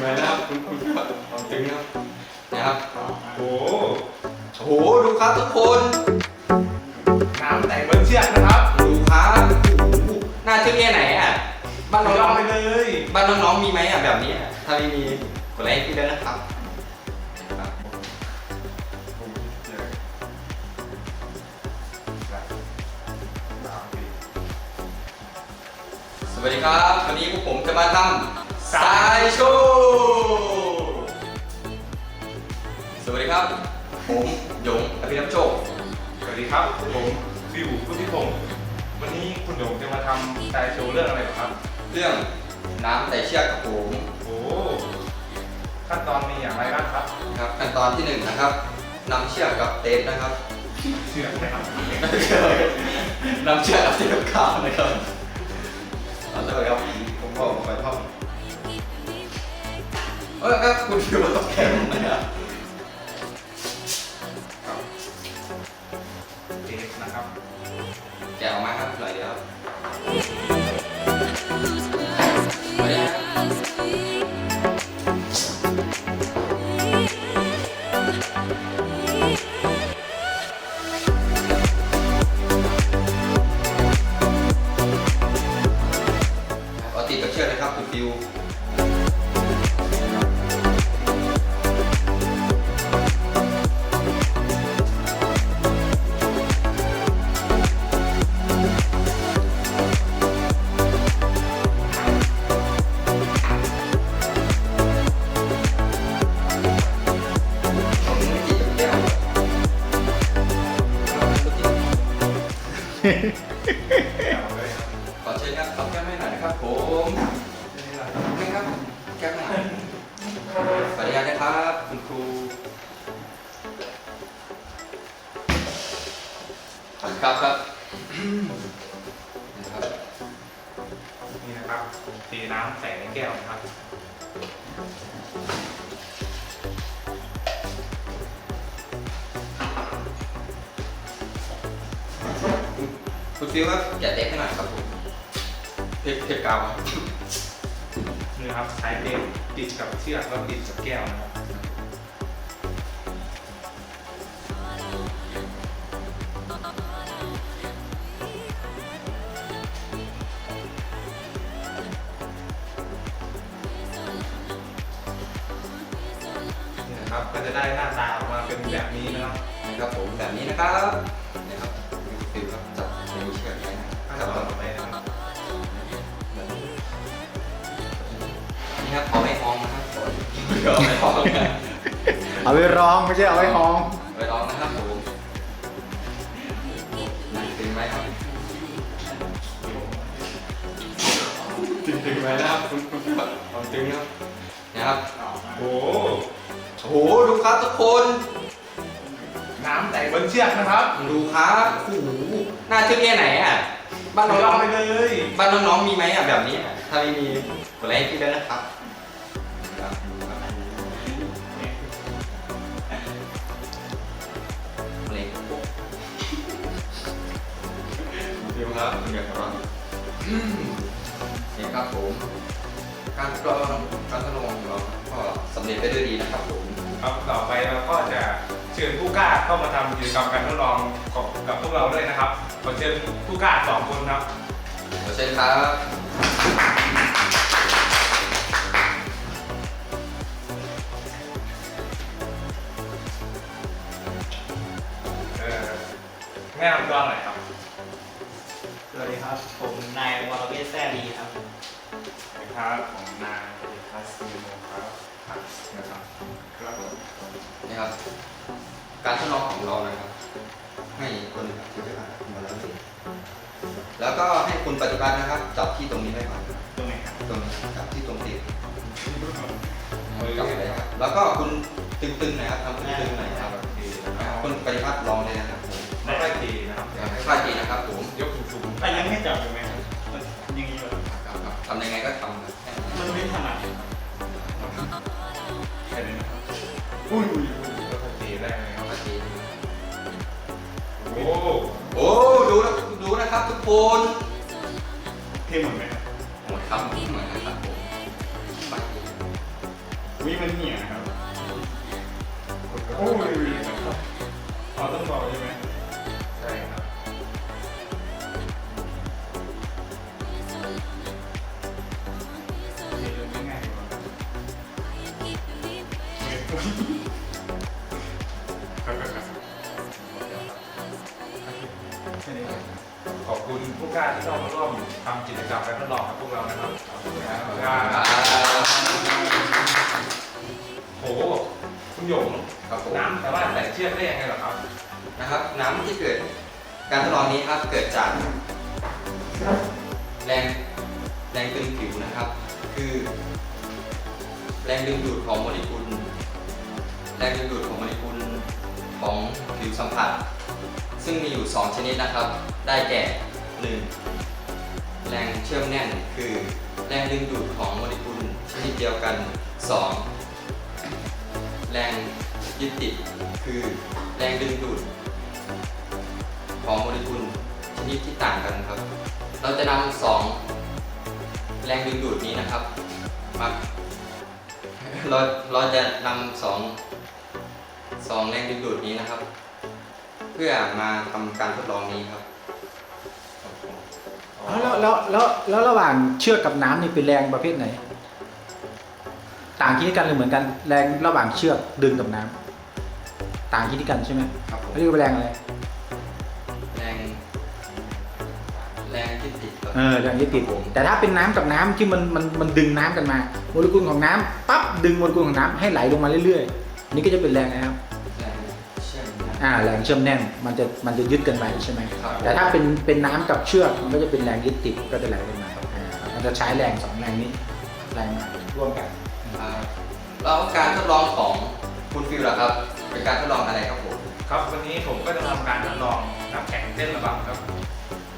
ไหมนะครับคุณคุณของจริงนะครับนะครับโอ้โอ้โหดูครับทุกคนน้ำแต่งบนเชือกนะครับดูครับโอ้โหน่าเชื่อแค่ไหนอะบ้านน้อมงไปเลยบ้านน้องๆมีไหมอะแบบนี้อะถ้าไม่มีกดไลค์พี่ด้วยนะครับครับสวัสดีครับ วันนี้พวกผมจะมาทำ สายโชว์สวัสดีครับ ผมหยงอภิรัมย์โชค สวัสดีครับ ผมฟิวพุทธิพงศ์วันนี้คุณหยงจะมาทำสายโชว์เรื่องอะไรเหรอครับ เรื่องน้ำใส่เชือกกับผมโอ้ขั้นตอนมีอย่างไรบ้างครับนะครับขั้นตอนที่หนึ่งนะครับนำเชือกกับเทปนะครับเชือกนะครับนำเชือกกับเทปกาวนะครับเอาเลยครับผมบอกไปท่อง เออเออคุณคิดวกับแคมนะครับเทปนะครับแกะออกมาครับหน่อยเดียว ครับครับนะครับนี่นะครับเทน้ำใส่ในแก้วนะครับคุณฟิวครับแกะเทปให้หน่อยครับผมเทปเทปกาวครับนี่นะครับใช้เทปติดกับเชือกแล้วติดกับแก้วนะครับ จะได้หน้าตาออกมาเป็นแบบนี้นะครับนะครับผมแบบนี้นะครับนะครับฟิวครับจับในเชือกนี้นะขั้นจับตอนต่อไปนะครับแบบนี้นี่ครับเอาไว้ห้องนะครับเอาไว้ห้องนะเอาไปร้องไม่ใช่เอาไว้ห้องไว้ร้องนะครับผมตึงไหมครับตึงตึงไหมนะครับคุณคุณตึงครับนะครับโอ้ โอ้โหดูครับทุกคนน้ำแต่งบนเชือกนะครับดูครับโอ้โหน่าชื่อแค่ไหนอะบ้านยอน้มองไปเลย ๆบ้านน้องๆมีไหมอะแบบนี้อะถ้าไม่มีกดไลค์ให้พี่ด้วยนะครับครับเล็กปุ๊บดูครับเดือดร้อนนี่ครับผม การทดลองการทดลองของเราก็สำเร็จไปด้วยดีนะครับผมครับต่อไปเราก็จะเชิญผู้กล้าเข้ามาทำกิจกรรมการทดลองกับกับพวกเราด้วยนะครับขอเชิญผู้กล้าสองคนครับ ขอเชิญครับเออแนะนำตัวหน่อยครับ สวัสดีครับ ผมนายวรเวทแซ่ดีครับ ครับผมนายคาซิโมครับครับนะครับครับผมนี่ครับ การทดลองของเรานะครับ ให้คนหนึ่งถือไปก่อนมาแล้วแล้วก็ให้คุณปฏิบัตินะครับ จับที่ตรงนี้ไว้ก่อนตรงไหนครับตรงนี้จับที่ตรงติดจับไว้ครับแล้วก็คุณตึงๆหน่อยครับทำตึงๆหน่อยครับโอเคนะคอ่ารับคุณปฏิบัติลองเลยนะครับผมไม่ค่อยทีนะครับค่อยๆดีนะครับผมยกสูงอะยังไม่จับอยู่ไหมครับมันยังไงอยู่ครับครับครับทำยังไงก็ทำนะแค่นั้นมัน ไม่ถนัดแค่นี้นะครับอุ้ยอุ้ยยกทีได้ไหมครับค่อยๆดีโอ้โอ้ดูนะดูนะครับทุกคนเท่หมดไหมครับหมดครับเหมือนนะครับผมค่อยๆดีวิมันเหี่ยครับโอ้ยอ๋อต้องบอกใช่ไหม ขอบคุณผู้กล้าที่เข้ามาร่วมทำกิจกรรมการทดลองกับพวกเรานะครับขอบคุณครับผู้กล้าโอ้โหคุณหยงครับผมน้ำแต่ว่าใส่เชือกได้ยังไงเหรอครับนะครับ น้ำที่เกิดการทดลองนี้ครับเกิดจากแรงแรงตึงผิวนะครับ คือ แรงดึงดูดของโมเลกุล แรงดึงดูดของโมเลกุลของผิวสัมผัส ซึ่งมีอยู่ 2 ชนิดนะครับ ได้แก่ 1. แรงเชื่อมแน่นคือแรงดึงดูดของโมเลกุลชนิดเดียวกัน 2. แรงยึดติดคือแรงดึงดูด ของโมเลกุลชนิดที่ต่างกันครับ เราจะนำสองแรงดึงดูดนี้นะครับมาเราเราจะนำสองสองแรงดึงดูดนี้นะครับ พื่อมาทำการทดลองนี้ครับแล้วแล้วแล้วแล้วระหว่างเชือกกับน้ำนี่เป็นแรงประเภทไหน ต่างชนิดกันหรือเหมือนกันแรงระหว่างเชือกดึงกับน้ำต่างชนิดกันใช่ไหมครับผมเรียกว่าแรงอะไรแรงแรงยึดติดครับเออแรงยึดติดแต่ถ้าเป็นน้ำกับน้ำที่มันมันมันดึงน้ำกันมา โมเลกุลของน้ำปั๊บดึงโมเลกุลของน้ำให้ไหลลงมาเรื่อยๆ นี่ก็จะเป็นแรงนะครับแรงเชื่ อมนะอ่าแรงเชื่อมแน่นมันจะมันจะยึดกันไปใช่ไหมครับ แต่ถ้าเป็นเป็นน้ำกับเชือกมันก็จะเป็นแรงยึดติดก็จะไหลลงมาอ่ามันจะใช้แรงสองแรงนี้แรงมาร่วมกัน ครับแล้วการทดลองของคุณฟิลล่ะครับ เป็นการทดลองอะไรครับผมครับวันนี้ผมก็จะทำการทดลองน้ำแข็งเส้นระบำครับ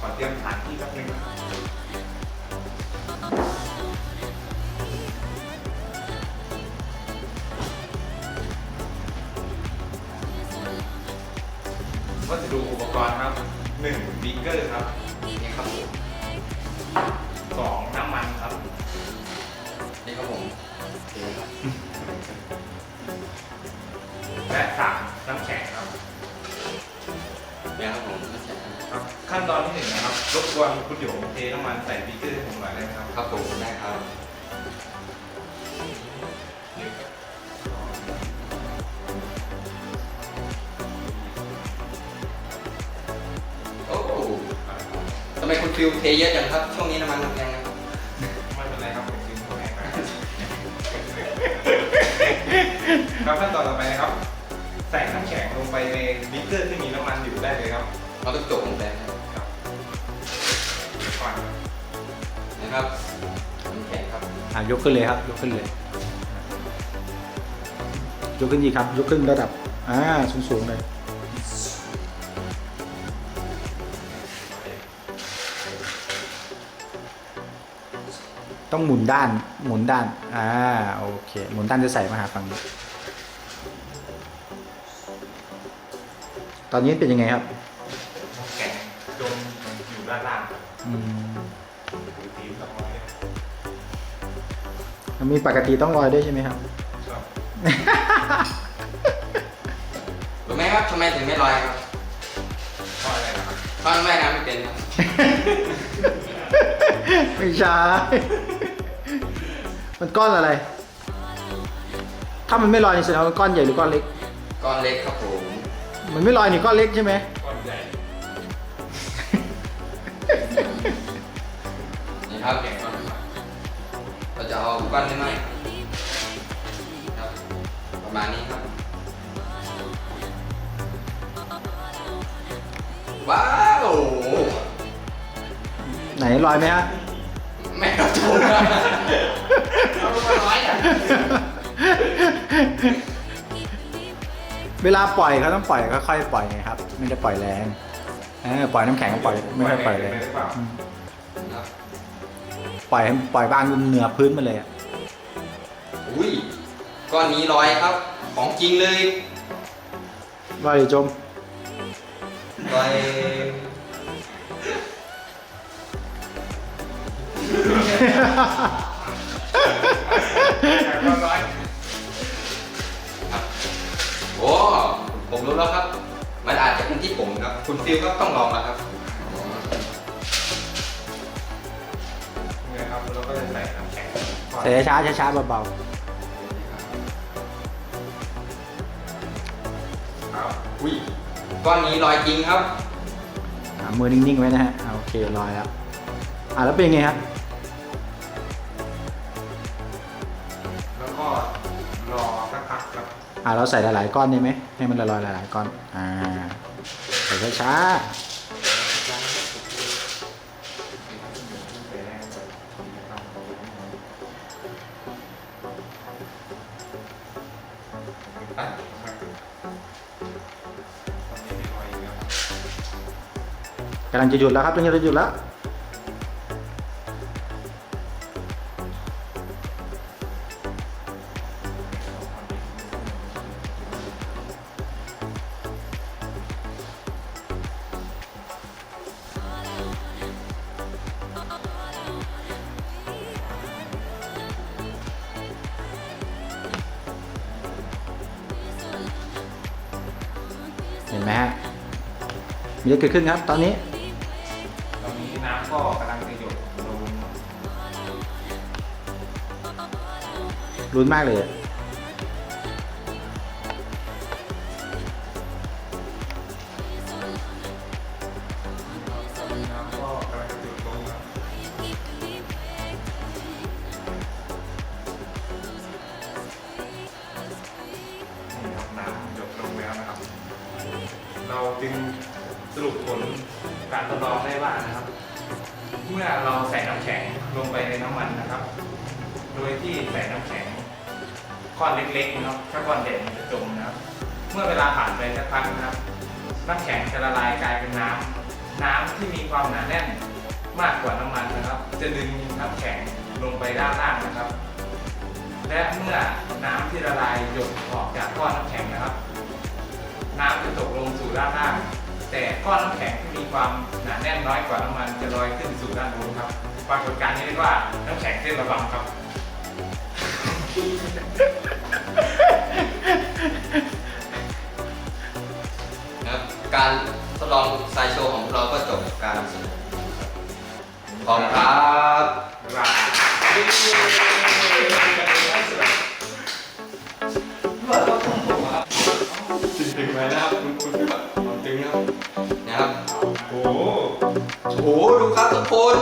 ขอเตรียมสถานที่แป๊บนึง วัสดุอุปกรณ์ครับ1บีเกอร์ครับนี่ครับผม2น้ำมันครับนี่ครับผมโอเคครับและ3น้ำแข็งครับเนี่ยครับผมไม่ใช่นะครับขั้นตอนที่หนึ่งนะครับรบกวนคุณหยงเทน้ำมันใส่บีเกอร์ให้ผมหน่อยได้ไหมครับครับผม มคุณฟิลเทเยอะจังครับ ช่วงนี้น้ำมันมันแพงนะครับไม่เป็นไรครับผมกินข้าวแห้งไปครับขั้นตอนต่อไปนะครับ ใส่น้ำแข็งลงไปในบีเกอร์ที่มีน้ำมันอยู่ได้เลยครับเราต้องจบลงไปนะครับครับก่อนนะครับน้ำแข็งครับอ่ายกขึ้นเลยครับ ยกขึ้นเลย ยกขึ้นอีกครับ ยกขึ้นระดับ อ่า สูงสูงๆเลย ต้องหมุนด้านหมุนด้านอ่าโอเคหมุนด้านจะใส่มาหาฝั่งนี้ ตอนนี้เป็นยังไงครับน้ำแข็งจมอยู่ด้านล่างครับอืมถือสีสองร้อยมันมีปกติต้องรอยด้วยใช่ไหมครับ ครับรู้ไหมครับทำไมถึงไม่ลอยครับเพราะอะไรนะครับเพราะว่ายน้ำไม่เป็นครับ ไม่ใช่ มันก้อนอะไร ถ้ามันไม่ลอยนี่แสดงว่ามันก้อนใหญ่หรือก้อนเล็ก ก้อนเล็กครับผมมันไม่ลอยนี่ก้อนเล็กใช่ไหม ก้อนใหญ่นี่ครับแข็งก้อนครับเราจะเอาก้อนไม่ไหมครับประมาณนี้ครับว้าว ไหนลอยไหมฮะ แม่กระจุกอะเอาลงมาร้อยอะเวลาปล่อยเขาต้องปล่อยค่อยๆปล่อยไงครับไม่ได้ปล่อยแรงเออปล่อยน้ำแข็งก็ปล่อยไม่ค่อยปล่อยแรงหรือเปล่าอืมครับปล่อยให้ปล่อยบ้างเหนือพื้นมาเลยอะอุ้ยก้อนนี้ลอยครับ ของจริงเลยลอย ความร้อยโอ้ผมรู้แล้วครับ มันอาจจะเป็นที่ผมครับ คุณฟิลก็ต้องลองนะครับเนี่ครับแล้วก็จะใส่น้ำแข็งใส่ช้าช้าเบาเครับอุ้ยก้อนนี้ลอยจริงครับมือนิ่งๆไว้นะฮะโอเคลอยแล้ว อ่าแล้วเป็นไงครับ อ่าเราใส่หลายๆก้อนได้ไหมให้มันละลอยหลายๆก้อนอ่าใส่ช้าๆกำลังจะหยุดแล้วครับกำลังจะหยุดแล้ว นไหมฮะมีอะไรเกิดขึ้นครับ ตอนนี้ตอนนี้น้ำก็กำลังจะหยดลง รุนมากเลย ยที่ใส่น้ำแข็งก้อนเล็กๆนะครับถ้าก้อนใหญ่มันจะจมนะครับ เมื่อเวลาผ่านไปสักพักนะครับ น้ำแข็งจะละลายกลายเป็นน้ำน้ำที่มีความหนาแน่นมากกว่าน้ำมันนะครับ จะดึงน้ำแข็งลงไปด้านล่างนะครับ และเมื่อน้ำที่ละลายหยดออกจากก้อนน้ำแข็งนะครับ น้ำจะตกลงสู่ด้านล่าง แต่ก้อนน้ำแข็งที่มีความหนาแน่นน้อยกว่าน้ำมันจะลอยขึ้นสู่ด้านบนครับ ปรากฏการณ์นี้เรียกว่าน้ำแข็งเส้นระบำครับ ครัการทดลองไซโชว์ของพวกเราก็จบการสนขอบคุณครับราตึงไหมนะครับคุณคุณแบบตึงนะครับนะครับ โอ้โห ดูครับทุกคน